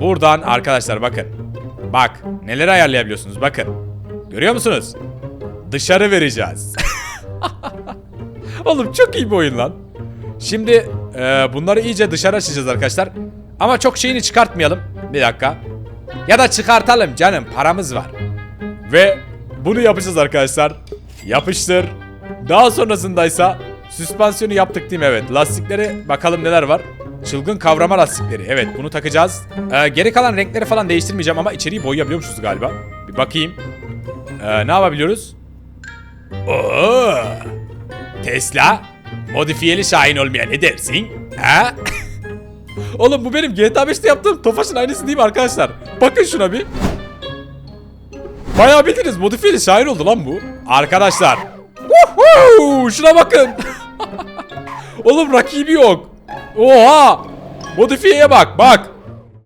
Buradan arkadaşlar bakın. Bak neler ayarlayabiliyorsunuz bakın. Görüyor musunuz? Dışarı vereceğiz. Oğlum çok iyi bir oyun lan. Şimdi e, bunları iyice dışarı açacağız arkadaşlar. Ama çok şeyini çıkartmayalım. Bir dakika. Ya da çıkartalım canım paramız var. Ve bunu yapacağız arkadaşlar. Yapıştır. Daha sonrasındaysa süspansiyonu yaptık değil mi? Evet. Lastikleri bakalım neler var. Çılgın kavrama lastikleri. Evet bunu takacağız. Ee, geri kalan renkleri falan değiştirmeyeceğim ama içeriği boyayabiliyormuşuz galiba. Bir bakayım. Ee, ne yapabiliyoruz? Oo! Tesla modifiyeli Şahin olmaya ne dersin? Ha? Oğlum bu benim GTA 5'te yaptığım Tofaş'ın aynısı değil mi arkadaşlar? Bakın şuna bir. Bayağı bildiniz modifiyeli şair oldu lan bu. Arkadaşlar. Woohoo! Şuna bakın. Oğlum rakibi yok. Oha! Modifiyeye bak bak.